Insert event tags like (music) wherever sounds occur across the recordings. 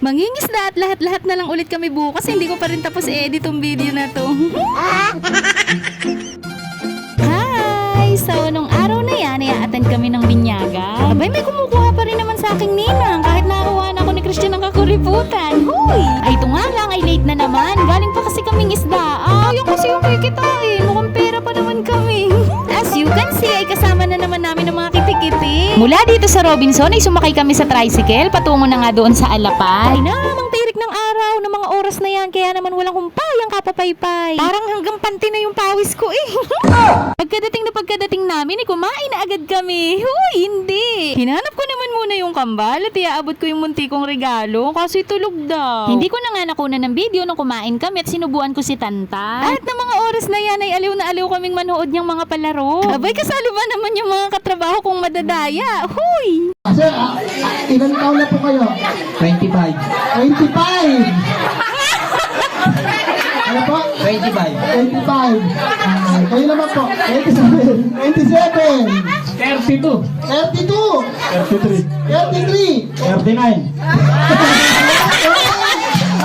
Mangingisda at lahat-lahat na lang ulit kami bukas. Hindi ko pa rin tapos i-edit tong video na to. (laughs) Hi! So, nung araw na yan, i-attend kami ng binyaga. Abay, may kumukuha pa rin naman sa aking ninang kahit nakakuha na ako ni Christian ng kakuriputan. Huy! Ay, ito nga lang, ay late na naman. Galing pa kasi kaming isda. Ah, yung kasi yung kikitain. Mukhang Mula dito sa Robinson, ay sumakay kami sa tricycle patungo na nga doon sa Alapay. Ay na, mang tirik ng araw ng mga oras na yan, kaya naman walang kumpayang kapapaypay. Parang hanggang panty na yung pawis ko eh. (laughs) Pagkadating na pagkadating namin, eh, kumain na agad kami. Huy, hindi. Hinanap ko naman muna yung kambal at iaabot ko yung munti kong regalo kasi tulog daw. Hindi ko na nga nakunan ng video nung kumain kami at sinubuan ko si Tanta. At ng mga oras na yan ay aliw na aliw kaming manood niyang mga palaro. Abay, kasali ba naman yung mga katrabaho kong madadaya? Huy! Sir, ah, ah, ilan taon na po kayo? 25. 25! (laughs) ano po? 25. 25. Ah, kayo naman po? 27. 27. 32. 32. 33. 33. 39.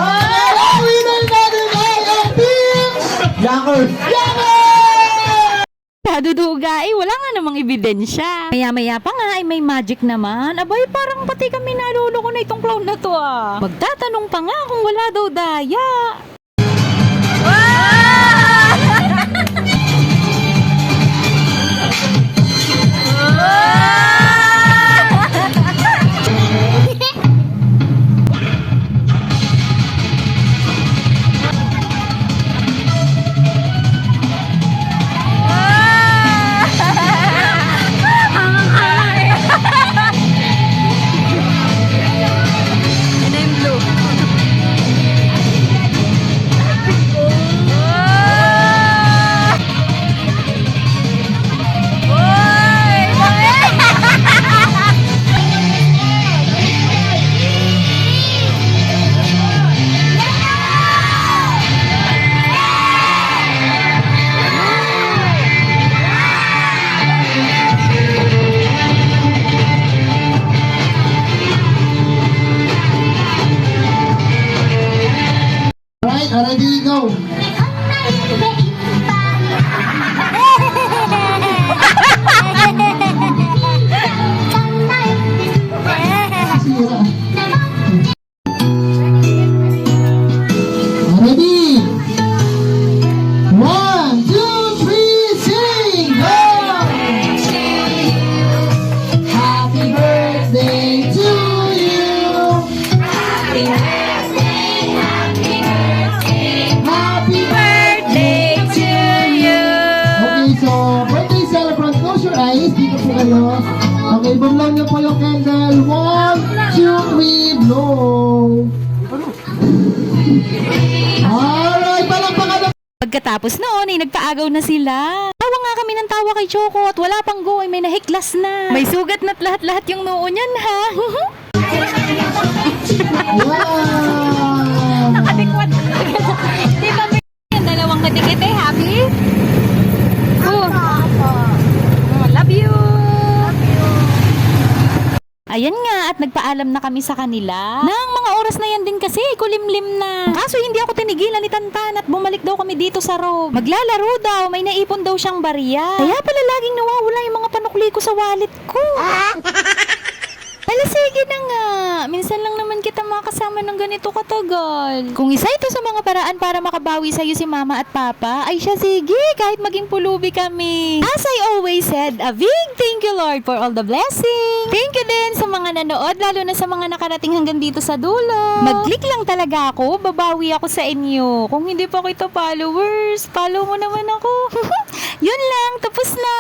Ah, winner natin ay ang team Yankers! Yaman! Kaduduga, eh, wala nga namang ebidensya. Maya-maya pa nga, ay may magic naman. Abay, parang pati kami naluloko na itong clown na to ah. Magtatanong pa nga kung wala daw daya. Ready, go. Po kayo. Okay, bumlaw niyo po yung candle. One, two, three, blow. Alright, palakpakan na Pagkatapos noon, ay nagpaagaw na sila. Tawa nga kami ng tawa kay Choco at wala pang go ay may nahiklas na. May sugat na't lahat-lahat yung noo niyan ha. Wow! Nakatikwat. (laughs) Di ba may dalawang katikit eh, happy? Ayan nga, at nagpaalam na kami sa kanila. Nang mga oras na yan din kasi, kulimlim na. Kaso hindi ako tinigilan ni Tantan at bumalik daw kami dito sa room. Maglalaro daw, may naipon daw siyang barya. Kaya pala laging nawawala yung mga panukli ko sa wallet ko. (laughs) Ala, sige na nga. Minsan lang naman kita makasama ng ganito katagal. Kung isa ito sa mga paraan para makabawi sa'yo si mama at papa, ay siya sige, kahit maging pulubi kami. As I always said, a big thank you Lord for all the blessing. Thank you din sa mga nanood, lalo na sa mga nakarating hanggang dito sa dulo. Mag-click lang talaga ako, babawi ako sa inyo. Kung hindi pa kita followers, follow mo naman ako. (laughs) Yun lang, tapos na.